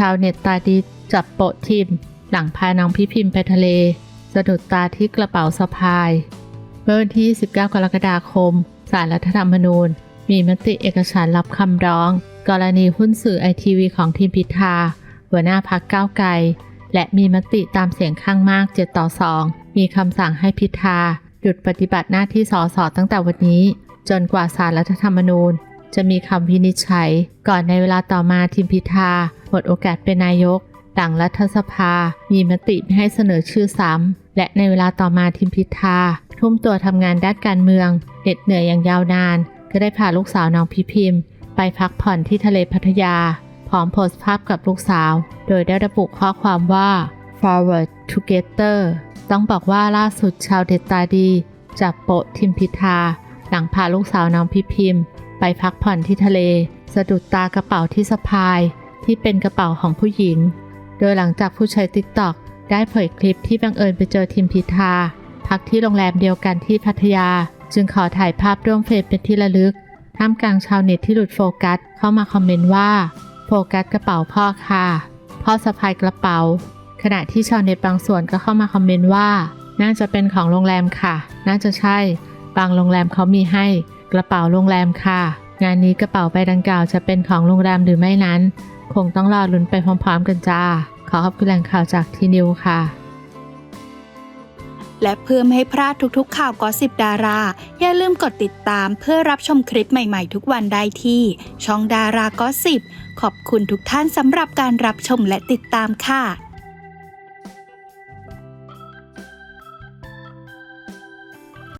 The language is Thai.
ชาวเน็ตตาดีจับโปะทิม หลังพาน้องพี่พิมพ์ไปทะเล สะดุดตาที่กระเป๋าสะพาย เมื่อวันที่ 19 กรกฎาคมศาลรัฐธรรมนูญ มีมติเอกฉันรับคำร้อง กรณีหุ้นสื่อไอทีวีของทีมพิธา หัวหน้าพักก้าวไกล และมีมติตามเสียงข้างมาก 7 ต่อ 2 มีคำสั่งให้พิธา หยุดปฏิบัติหน้าที่สสตั้งแต่วันนี้ จนกว่าศาลรัฐธรรมนูญ จะมีคำวินิจฉัย ก่อนในเวลาต่อมาทีมพิธาหมดโอกาสเป็นนายกหลังรัฐสภา มีมติให้เสนอชื่อซ้ำ และในเวลาต่อมาทีมพิธา ทุ่มตัวทำงานด้านการเมืองเหน็ดเหนื่อยอย่างยาวนาน ก็ได้พาลูกสาวน้องพิพิมพ์ ไปพักผ่อนที่ทะเลพัทยา พร้อมโพสต์ภาพกับลูกสาว โดยได้ระบุข้อความว่า forward together ต้องบอกว่าล่าสุดชาวเด็ดตาดี จับโปะทิมพิธา หลังพาลูกสาวน้องพิพิมพ์ ไปพักผ่อนที่ทะเล สะดุดตากระเป๋าที่สะพาย ที่เป็นกระเป๋าของผู้หญิง โดยหลังจากผู้ใช้ TikTok ได้เผยคลิปที่บังเอิญไปเจอทิมพิธา พักที่โรงแรมเดียวกันที่พัทยา จึงขอถ่ายภาพร่วมเฟรมเป็นที่ระลึก ท่ามกลางชาวเน็ตที่หลุดโฟกัสเข้ามาคอมเมนต์ว่า โฟกัสกระเป๋าพ่อค่ะ พ่อสะพายกระเป๋า ขณะที่ชาวเน็ตบางส่วนก็เข้ามาคอมเมนต์ว่า น่าจะเป็นของโรงแรมค่ะ น่าจะใช่ บางโรงแรมเขามีให้ กระเป๋าโรงแรมค่ะ งานนี้กระเป๋าใบดังกล่าวจะเป็นของโรงแรมหรือไม่นั้น คงต้องรอลุ้นไปพร้อมๆ กันจ้า ขอขอบคุณแหล่งข่าวจากทีนิวค่ะ และเพื่อไม่ให้พลาดทุกๆ ข่าวกอสิบดารา อย่าลืมกดติดตามเพื่อรับชมคลิปใหม่ๆ ทุกวันได้ที่ ช่องดารากอสิบขอบคุณทุกท่านสำหรับการรับชมและติดตามค่ะ